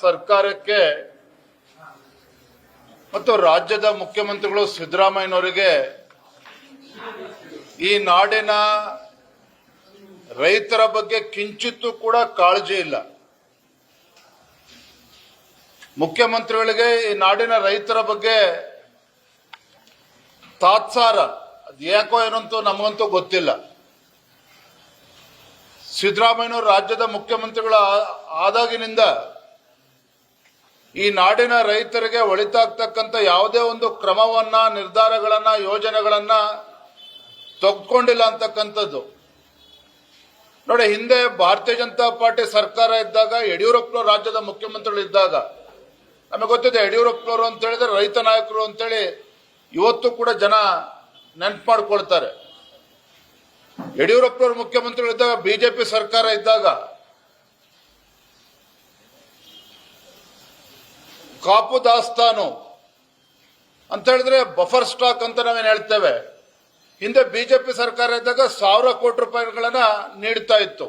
ಸರ್ಕಾರಕ್ಕೆ ಮತ್ತು ರಾಜ್ಯದ ಮುಖ್ಯಮಂತ್ರಿಗಳು ಸಿದ್ದರಾಮಯ್ಯನವರಿಗೆ ಈ ನಾಡಿನ ರೈತರ ಬಗ್ಗೆ ಕಿಂಚಿತ್ತೂ ಕೂಡ ಕಾಳಜಿ ಇಲ್ಲ. ಮುಖ್ಯಮಂತ್ರಿಗಳಿಗೆ ಈ ನಾಡಿನ ರೈತರ ಬಗ್ಗೆ ತಾತ್ಸಾರ ಯಾಕೋ ಏನಂತೂ ನಮಗಂತೂ ಗೊತ್ತಿಲ್ಲ. ಸಿದ್ದರಾಮಯ್ಯನವರು ರಾಜ್ಯದ ಮುಖ್ಯಮಂತ್ರಿಗಳ ಆದಾಗಿನಿಂದ ಈ ನಾಡಿನ ರೈತರಿಗೆ ಒಳಿತಾಗ್ತಕ್ಕಂಥ ಯಾವುದೇ ಒಂದು ಕ್ರಮವನ್ನ, ನಿರ್ಧಾರಗಳನ್ನ, ಯೋಜನೆಗಳನ್ನ ತಗೊಂಡಿಲ್ಲ ಅಂತಕ್ಕಂಥದ್ದು. ನೋಡಿ, ಹಿಂದೆ ಭಾರತೀಯ ಜನತಾ ಪಾರ್ಟಿ ಸರ್ಕಾರ ಇದ್ದಾಗ, ಯಡಿಯೂರಪ್ಪನವರು ರಾಜ್ಯದ ಮುಖ್ಯಮಂತ್ರಿಗಳು ಇದ್ದಾಗ, ನಮಗೆ ಗೊತ್ತಿದೆ ಯಡಿಯೂರಪ್ಪನವರು ಅಂತ ಹೇಳಿದ್ರೆ ರೈತ ನಾಯಕರು ಅಂತೇಳಿ ಇವತ್ತು ಕೂಡ ಜನ ನೆನ್ಪು ಮಾಡ್ಕೊಳ್ತಾರೆ ಯಡಿಯೂರಪ್ಪನವರು ಮುಖ್ಯಮಂತ್ರಿಗಳು ಇದ್ದಾಗ, ಬಿಜೆಪಿ ಸರ್ಕಾರ ಇದ್ದಾಗ ಕಾಪು ದಾಸ್ತಾನು ಅಂತ ಹೇಳಿದ್ರೆ ಬಫರ್ ಸ್ಟಾಕ್ ಅಂತ ನಾವೇನು ಹೇಳ್ತೇವೆ. ಹಿಂದೆ ಬಿಜೆಪಿ ಸರ್ಕಾರ ಇದ್ದಾಗ ಸಾವಿರ ಕೋಟಿ ರೂಪಾಯಿಗಳನ್ನ ನೀಡ್ತಾ ಇತ್ತು.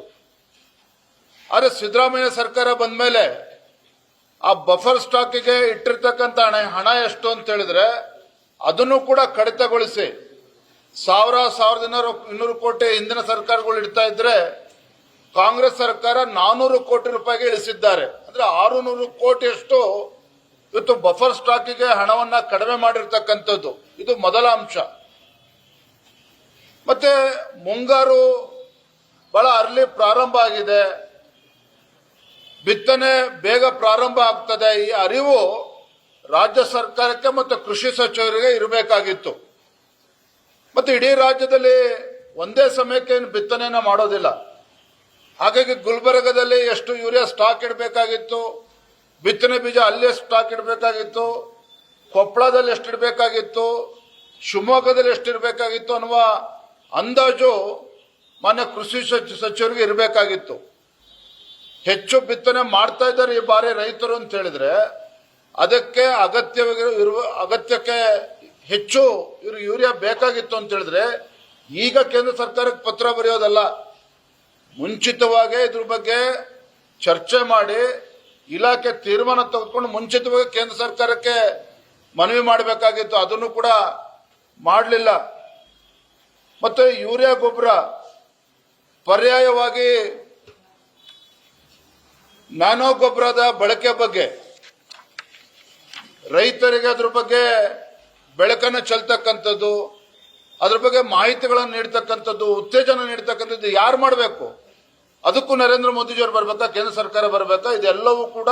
ಆದರೆ ಸಿದ್ದರಾಮಯ್ಯ ಸರ್ಕಾರ ಬಂದ ಮೇಲೆ ಆ ಬಫರ್ ಸ್ಟಾಕಿಗೆ ಇಟ್ಟಿರ್ತಕ್ಕಂಥ ಹಣ ಹಣ ಎಷ್ಟು ಅಂತ ಹೇಳಿದ್ರೆ ಅದನ್ನು ಕೂಡ ಕಡಿತಗೊಳಿಸಿ ಸಾವಿರ, ಸಾವಿರದ ಇನ್ನೂರು ಇನ್ನೂರು ಕೋಟಿ ಹಿಂದಿನ ಸರ್ಕಾರಗಳು ಇಡ್ತಾ ಇದ್ರೆ ಕಾಂಗ್ರೆಸ್ ಸರ್ಕಾರ ನಾನೂರು ಕೋಟಿ ರೂಪಾಯಿಗೆ ಇಳಿಸಿದ್ದಾರೆ. ಅಂದ್ರೆ ಆರು ನೂರು ಕೋಟಿಯಷ್ಟು ಇವತ್ತು ಬಫರ್ ಸ್ಟಾಕಿಗೆ ಹಣವನ್ನ ಕಡಿಮೆ ಮಾಡಿರ್ತಕ್ಕಂಥದ್ದು. ಇದು ಮೊದಲ ಅಂಶ. ಮತ್ತೆ ಮುಂಗಾರು ಬಹಳ ಅರ್ಲಿ ಪ್ರಾರಂಭ ಆಗಿದೆ. ಬಿತ್ತನೆ ಬೇಗ ಪ್ರಾರಂಭ ಆಗ್ತದೆ. ಈ ಅರಿವು ರಾಜ್ಯ ಸರ್ಕಾರಕ್ಕೆ ಮತ್ತು ಕೃಷಿ ಸಚಿವರಿಗೆ ಇರಬೇಕಾಗಿತ್ತು. ಮತ್ತೆ ಇಡೀ ರಾಜ್ಯದಲ್ಲಿ ಒಂದೇ ಸಮಯಕ್ಕೆ ಏನು ಬಿತ್ತನೆಯನ್ನು ಮಾಡೋದಿಲ್ಲ. ಹಾಗಾಗಿ ಗುಲ್ಬರ್ಗದಲ್ಲಿ ಎಷ್ಟು ಯೂರಿಯಾ ಸ್ಟಾಕ್ ಇಡಬೇಕಾಗಿತ್ತು. ಬಿತ್ತನೆ ಬೀಜ ಅಲ್ಲೇ ಸ್ಟಾಕ್ ಇಡಬೇಕಾಗಿತ್ತು, ಕೊಪ್ಪಳದಲ್ಲಿ ಎಷ್ಟಿಡಬೇಕಾಗಿತ್ತು, ಶಿವಮೊಗ್ಗದಲ್ಲಿ ಎಷ್ಟು ಇಡಬೇಕಾಗಿತ್ತು ಅನ್ನುವ ಅಂದಾಜು ಮಾನ್ಯ ಕೃಷಿ ಸಚಿ- ಸಚಿವರಿಗೆ ಇರಬೇಕಾಗಿತ್ತು. ಹೆಚ್ಚು ಬಿತ್ತನೆ ಮಾಡ್ತಾ ಇದ್ದಾರೆ ಈ ಬಾರಿ ರೈತರು ಅಂತ ಹೇಳಿದ್ರೆ, ಅದಕ್ಕೆ ಅಗತ್ಯವಾಗಿ ಇರುವ, ಅಗತ್ಯಕ್ಕೆ ಹೆಚ್ಚು ಇವರು ಯೂರಿಯಾ ಬೇಕಾಗಿತ್ತು ಅಂತ ಹೇಳಿದ್ರೆ, ಈಗ ಕೇಂದ್ರ ಸರ್ಕಾರಕ್ಕೆ ಪತ್ರ ಬರೆಯೋದಲ್ಲ. ಮುಂಚಿತವಾಗಿ ಇದ್ರ ಬಗ್ಗೆ ಚರ್ಚೆ ಮಾಡಿ ಇಲಾಖೆ ತೀರ್ಮಾನ ತೆಗೆದುಕೊಂಡು ಮುಂಚಿತವಾಗಿ ಕೇಂದ್ರ ಸರ್ಕಾರಕ್ಕೆ ಮನವಿ ಮಾಡಬೇಕಾಗಿತ್ತು. ಅದನ್ನು ಕೂಡ ಮಾಡಲಿಲ್ಲ. ಮತ್ತು ಯೂರಿಯಾ ಗೊಬ್ಬರ ಪರ್ಯಾಯವಾಗಿ ನ್ಯಾನೋ ಗೊಬ್ಬರದ ಬಳಕೆ ಬಗ್ಗೆ, ರೈತರಿಗೆ ಅದ್ರ ಬಗ್ಗೆ ಬೆಳಕನ್ನು ಚೆಲ್ತಕ್ಕಂಥದ್ದು, ಅದ್ರ ಬಗ್ಗೆ ಮಾಹಿತಿಗಳನ್ನು ನೀಡ್ತಕ್ಕಂಥದ್ದು, ಉತ್ತೇಜನ ನೀಡ್ತಕ್ಕಂಥದ್ದು ಯಾರು ಮಾಡಬೇಕು? ಅದಕ್ಕೂ ನರೇಂದ್ರ ಮೋದಿಜಿಯವರು ಬರಬೇಕಾ? ಕೇಂದ್ರ ಸರ್ಕಾರ ಬರಬೇಕಾ? ಇದೆಲ್ಲವೂ ಕೂಡ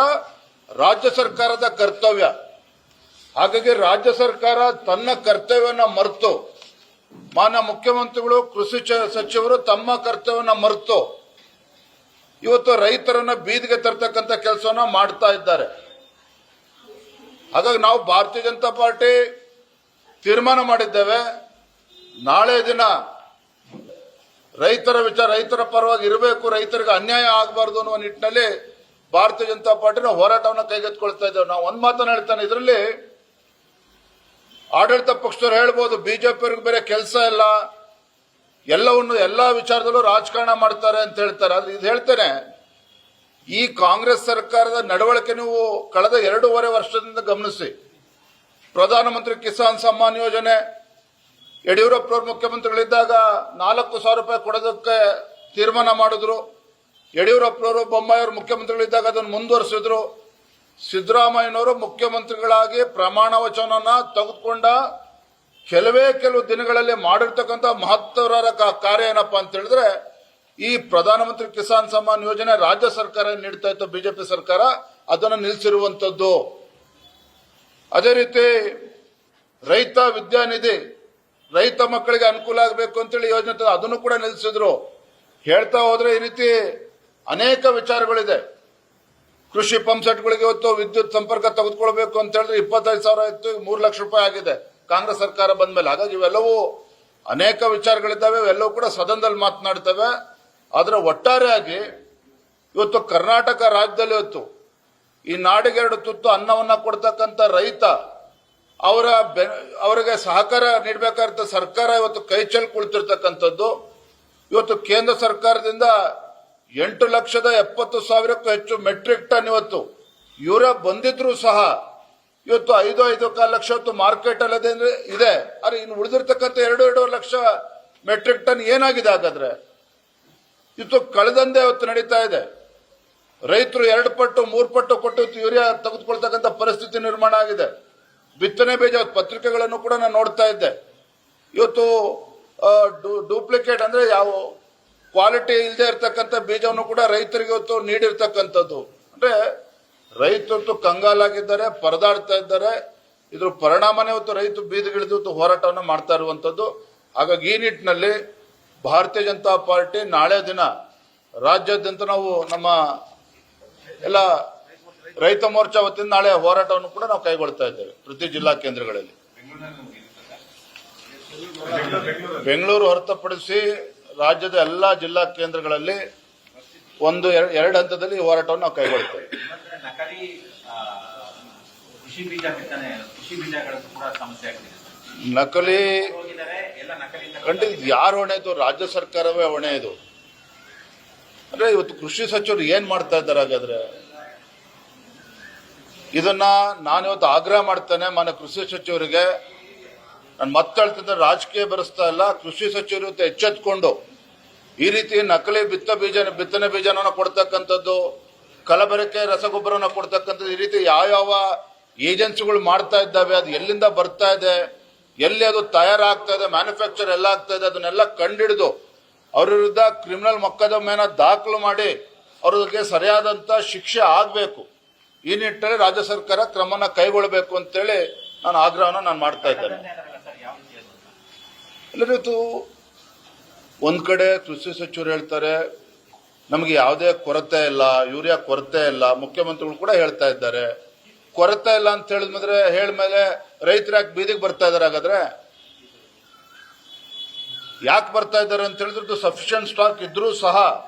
ರಾಜ್ಯ ಸರ್ಕಾರದ ಕರ್ತವ್ಯ. ಹಾಗಾಗಿ ರಾಜ್ಯ ಸರ್ಕಾರ ತನ್ನ ಕರ್ತವ್ಯವನ್ನ ಮರೆತು, ಮಾನ್ಯ ಮುಖ್ಯಮಂತ್ರಿಗಳು, ಕೃಷಿ ಸಚಿವರು ತಮ್ಮ ಕರ್ತವ್ಯವನ್ನ ಮರೆತು, ಇವತ್ತು ರೈತರನ್ನ ಬೀದಿಗೆ ತರ್ತಕ್ಕಂಥ ಕೆಲಸವನ್ನ ಮಾಡ್ತಾ ಇದ್ದಾರೆ. ಹಾಗಾಗಿ ನಾವು ಭಾರತೀಯ ಜನತಾ ಪಾರ್ಟಿ ತೀರ್ಮಾನ ಮಾಡಿದ್ದೇವೆ. ನಾಳೆ ದಿನ ರೈತರ ವಿಚಾರ, ರೈತರ ಪರವಾಗಿ ಇರಬೇಕು, ರೈತರಿಗೆ ಅನ್ಯಾಯ ಆಗಬಾರ್ದು ಅನ್ನುವ ನಿಟ್ಟಿನಲ್ಲಿ ಭಾರತೀಯ ಜನತಾ ಪಾರ್ಟಿನ ಹೋರಾಟವನ್ನು ಕೈಗೆತ್ತಿಕೊಳ್ತಾ ಇದ್ದೇವೆ. ನಾವು ಒಂದು ಮಾತನ್ನು ಹೇಳ್ತಾನೆ, ಇದರಲ್ಲಿ ಆಡಳಿತ ಪಕ್ಷದವ್ರು ಹೇಳ್ಬೋದು, ಬಿಜೆಪಿಯವ್ರಿಗೆ ಬೇರೆ ಕೆಲಸ ಇಲ್ಲ. ಎಲ್ಲವನ್ನು, ಎಲ್ಲ ವಿಚಾರದಲ್ಲೂ ರಾಜಕಾರಣ ಮಾಡ್ತಾರೆ ಅಂತ ಹೇಳ್ತಾರೆ. ಆದ್ರೆ ಇದು ಹೇಳ್ತೇನೆ, ಈ ಕಾಂಗ್ರೆಸ್ ಸರ್ಕಾರದ ನಡವಳಿಕೆ ನೀವು ಕಳೆದ ಎರಡೂವರೆ ವರ್ಷದಿಂದ ಗಮನಿಸಿ. ಪ್ರಧಾನಮಂತ್ರಿ ಕಿಸಾನ್ ಸಮ್ಮಾನ್ ಯೋಜನೆ ಯಡಿಯೂರಪ್ಪನವ್ರು ಮುಖ್ಯಮಂತ್ರಿಗಳಿದ್ದಾಗ ನಾಲ್ಕು ಸಾವಿರ ರೂಪಾಯಿ ಕೊಡೋದಕ್ಕೆ ತೀರ್ಮಾನ ಮಾಡಿದ್ರು. ಯಡಿಯೂರಪ್ಪನವರು ಬೊಮ್ಮಾಯಿಯವರು ಮುಖ್ಯಮಂತ್ರಿಗಳಿದ್ದಾಗ ಅದನ್ನು ಮುಂದುವರಿಸಿದ್ರು. ಸಿದ್ದರಾಮಯ್ಯನವರು ಮುಖ್ಯಮಂತ್ರಿಗಳಾಗಿ ಪ್ರಮಾಣ ವಚನವನ್ನು ತೆಗೆದುಕೊಂಡ ಕೆಲವೇ ಕೆಲವು ದಿನಗಳಲ್ಲಿ ಮಾಡಿರ್ತಕ್ಕಂಥ ಮಹತ್ವರ ಕಾರ್ಯ ಏನಪ್ಪ ಅಂತ ಹೇಳಿದ್ರೆ, ಈ ಪ್ರಧಾನಮಂತ್ರಿ ಕಿಸಾನ್ ಸಮ್ಮಾನ್ ಯೋಜನೆ ರಾಜ್ಯ ಸರ್ಕಾರ ನೀಡ್ತಾ ಇತ್ತು? ಬಿಜೆಪಿ ಸರ್ಕಾರ ಅದನ್ನು ನಿಲ್ಲಿಸಿರುವಂಥದ್ದು ಅದೇ ರೀತಿ ರೈತ ವಿದ್ಯಾನಿಧಿ ರೈತ ಮಕ್ಕಳಿಗೆ ಅನುಕೂಲ ಆಗಬೇಕು ಅಂತೇಳಿ ಯೋಜನೆ ಅದನ್ನು ಕೂಡ ನಿಲ್ಲಿಸಿದ್ರು. ಹೇಳ್ತಾ ಹೋದ್ರೆ ಈ ರೀತಿ ಅನೇಕ ವಿಚಾರಗಳಿದೆ. ಕೃಷಿ ಪಂಪ್ ಸೆಟ್ಗಳಿಗೆ ಇವತ್ತು ವಿದ್ಯುತ್ ಸಂಪರ್ಕ ತೆಗೆದುಕೊಳ್ಬೇಕು ಅಂತ ಹೇಳಿದ್ರೆ ಇಪ್ಪತ್ತೈದು ಸಾವಿರ ಇತ್ತು, ಮೂರು ಲಕ್ಷ ರೂಪಾಯಿ ಆಗಿದೆ. ಕಾಂಗ್ರೆಸ್ ಸರ್ಕಾರ ಬಂದ ಮೇಲೆ ಹಾಗಾಗಿ ಇವೆಲ್ಲವೂ ಅನೇಕ ವಿಚಾರಗಳಿದ್ದಾವೆ, ಇವೆಲ್ಲವೂ ಕೂಡ ಸದನದಲ್ಲಿ ಮಾತನಾಡ್ತವೆ. ಆದರೆ ಒಟ್ಟಾರೆಯಾಗಿ ಇವತ್ತು ಕರ್ನಾಟಕ ರಾಜ್ಯದಲ್ಲಿ ಇವತ್ತು ಈ ನಾಡಿಗೆರಡು ತುತ್ತು ಅನ್ನವನ್ನ ಕೊಡ್ತಕ್ಕಂಥ ರೈತ ಅವರ ಅವರಿಗೆ ಸಹಕಾರ ನೀಡಬೇಕಾದ ಸರ್ಕಾರ ಇವತ್ತು ಕೈ ಚೆಲ್ ಕುಳಿತಿರ್ತಕ್ಕಂಥದ್ದು. ಇವತ್ತು ಕೇಂದ್ರ ಸರ್ಕಾರದಿಂದ ಎಂಟು ಲಕ್ಷದ ಎಪ್ಪತ್ತು ಸಾವಿರಕ್ಕೂ ಹೆಚ್ಚು ಮೆಟ್ರಿಕ್ ಟನ್ ಇವತ್ತು. ಯೂರಿಯಾ ಬಂದಿದ್ರು ಸಹ ಇವತ್ತು ಐದು ಐದು ಕಾಲು ಲಕ್ಷ ಹೊತ್ತು ಮಾರ್ಕೆಟ್ ಅಲ್ಲದೆ ಇದೆ. ಆದರೆ ಇನ್ನು ಉಳಿದಿರ್ತಕ್ಕಂಥ ಎರಡು, ಎರಡೂವರೆ ಲಕ್ಷ ಮೆಟ್ರಿಕ್ ಟನ್ ಏನಾಗಿದೆ ಹಾಗಾದ್ರೆ? ಇವತ್ತು ಕಳೆದಂದೆ ಇವತ್ತು ನಡೀತಾ ಇದೆ. ರೈತರು ಎರಡು ಪಟ್ಟು, ಮೂರು ಪಟ್ಟು ಕೊಟ್ಟು ಇವತ್ತು ಯೂರಿಯಾ ತೆಗೆದುಕೊಳ್ತಕ್ಕಂಥ ಪರಿಸ್ಥಿತಿ ನಿರ್ಮಾಣ ಆಗಿದೆ. ಬಿತ್ತನೆ ಬೀಜ ಪತ್ರಿಕೆಗಳನ್ನು ಕೂಡ ನಾನು ನೋಡ್ತಾ ಇದ್ದೆ. ಇವತ್ತು ಡೂಪ್ಲಿಕೇಟ್ ಅಂದ್ರೆ ಯಾವ ಕ್ವಾಲಿಟಿ ಇಲ್ಲದೆ ಇರತಕ್ಕಂಥ ಬೀಜವನ್ನು ಕೂಡ ರೈತರಿಗೆ ಇವತ್ತು ನೀಡಿರ್ತಕ್ಕಂಥದ್ದು. ಅಂದ್ರೆ ರೈತರು ಕಂಗಾಲಾಗಿದ್ದಾರೆ, ಪರದಾಡ್ತಾ ಇದ್ದಾರೆ. ಇದ್ರ ಪರಿಣಾಮನೇ ಇವತ್ತು ರೈತ ಬೀದಿಗಿಳಿದು ಇವತ್ತು ಹೋರಾಟವನ್ನು ಮಾಡ್ತಾ ಇರುವಂತದ್ದು ಹಾಗಾಗಿ ಈ ನಿಟ್ಟಿನಲ್ಲಿ ಭಾರತೀಯ ಜನತಾ ಪಾರ್ಟಿ ನಾಳೆ ದಿನ ರಾಜ್ಯಾದ್ಯಂತ ನಾವು ನಮ್ಮ ಎಲ್ಲ ರೈತ ಮೋರ್ಚಾ ವತಿಯಿಂದ ನಾಳೆ ಹೋರಾಟವನ್ನು ಕೂಡ ನಾವು ಕೈಗೊಳ್ತಾ ಇದ್ದೇವೆ ಪ್ರತಿ ಜಿಲ್ಲಾ ಕೇಂದ್ರಗಳಲ್ಲಿ. ಬೆಂಗಳೂರು ಹೊರತುಪಡಿಸಿ ರಾಜ್ಯದ ಎಲ್ಲಾ ಜಿಲ್ಲಾ ಕೇಂದ್ರಗಳಲ್ಲಿ ಒಂದು ಎರ- ಎರಡು ಹಂತದಲ್ಲಿ ಹೋರಾಟವನ್ನು ನಾವು ಕೈಗೊಳ್ತೇವೆ. ನಕಲಿ ಖಂಡಿತ ಯಾರು ಹೊಣೆ ಇದು? ರಾಜ್ಯ ಸರ್ಕಾರವೇ ಹೊಣೆ ಇದು? ಅಂದ್ರೆ ಇವತ್ತು ಕೃಷಿ ಸಚಿವರು ಏನ್ ಮಾಡ್ತಾ ಇದ್ದಾರೆ ಹಾಗಾದ್ರೆ? ಇದನ್ನ ನಾನಿವತ್ತು ಆಗ್ರಹ ಮಾಡ್ತೇನೆ ಮನೆ ಕೃಷಿ ಸಚಿವರಿಗೆ. ನಾನು ಮತ್ತೆ ರಾಜಕೀಯ ಬೆರೆಸ್ತಾ ಇಲ್ಲ, ಕೃಷಿ ಸಚಿವರು ಇವತ್ತು ಎಚ್ಚೆತ್ಕೊಂಡು ಈ ರೀತಿ ನಕಲಿ ಬಿತ್ತ ಬೀಜ, ಬಿತ್ತನೆ ಬೀಜನ ಕೊಡ್ತಕ್ಕಂಥದ್ದು, ಕಲಬೆರಕೆ ರಸಗೊಬ್ಬರನ ಕೊಡ್ತಕ್ಕಂಥದ್ದು ಈ ರೀತಿ ಯಾವ್ಯಾವ ಏಜೆನ್ಸಿಗಳು ಮಾಡ್ತಾ ಇದ್ದಾವೆ, ಅದು ಎಲ್ಲಿಂದ ಬರ್ತಾ ಇದೆ, ಎಲ್ಲಿ ಅದು ತಯಾರಾಗ್ತಾ ಇದೆ, ಮ್ಯಾನುಫ್ಯಾಕ್ಚರ್ ಎಲ್ಲ ಆಗ್ತಾ ಇದೆ, ಅದನ್ನೆಲ್ಲ ಕಂಡಿಡಿದು ಅವ್ರ ವಿರುದ್ಧ ಕ್ರಿಮಿನಲ್ ಮೊಕದ್ದಮೆಯನ್ನು ದಾಖಲು ಮಾಡಿ ಅವ್ರಿಗೆ ಸರಿಯಾದಂತ ಶಿಕ್ಷೆ ಆಗ್ಬೇಕು. ಈ ನಿಟ್ಟಿನಲ್ಲಿ ರಾಜ್ಯ ಸರ್ಕಾರ ಕ್ರಮನ ಕೈಗೊಳ್ಳಬೇಕು ಅಂತೇಳಿ ನಾನು ಆಗ್ರಹನ ನಾನು ಮಾಡ್ತಾ ಇದ್ದೇನೆ. ಎಲ್ಲರೂ ಒಂದ್ ಕಡೆ ಕೃಷಿ ಸಚಿವರು ಹೇಳ್ತಾರೆ, ನಮಗೆ ಯಾವುದೇ ಕೊರತೆ ಇಲ್ಲ, ಯೂರಿಯಾ ಕೊರತೆ ಇಲ್ಲ, ಮುಖ್ಯಮಂತ್ರಿಗಳು ಕೂಡ ಹೇಳ್ತಾ ಇದ್ದಾರೆ. ಕೊರತೆ ಇಲ್ಲ ಅಂತ ಹೇಳಿದ್ಮೇಲೆ ಹೇಳ್ಮೇಲೆ ರೈತರು ಯಾಕೆ ಬೀದಿಗೆ ಬರ್ತಾ ಇದಾರೆ ಹಾಗಾದ್ರೆ? ಯಾಕೆ ಬರ್ತಾ ಇದ್ದಾರೆ ಅಂತ ಹೇಳಿದ್ರೆ ಸಫಿಷಿಯಂಟ್ ಸ್ಟಾಕ್ ಇದ್ರೂ ಸಹ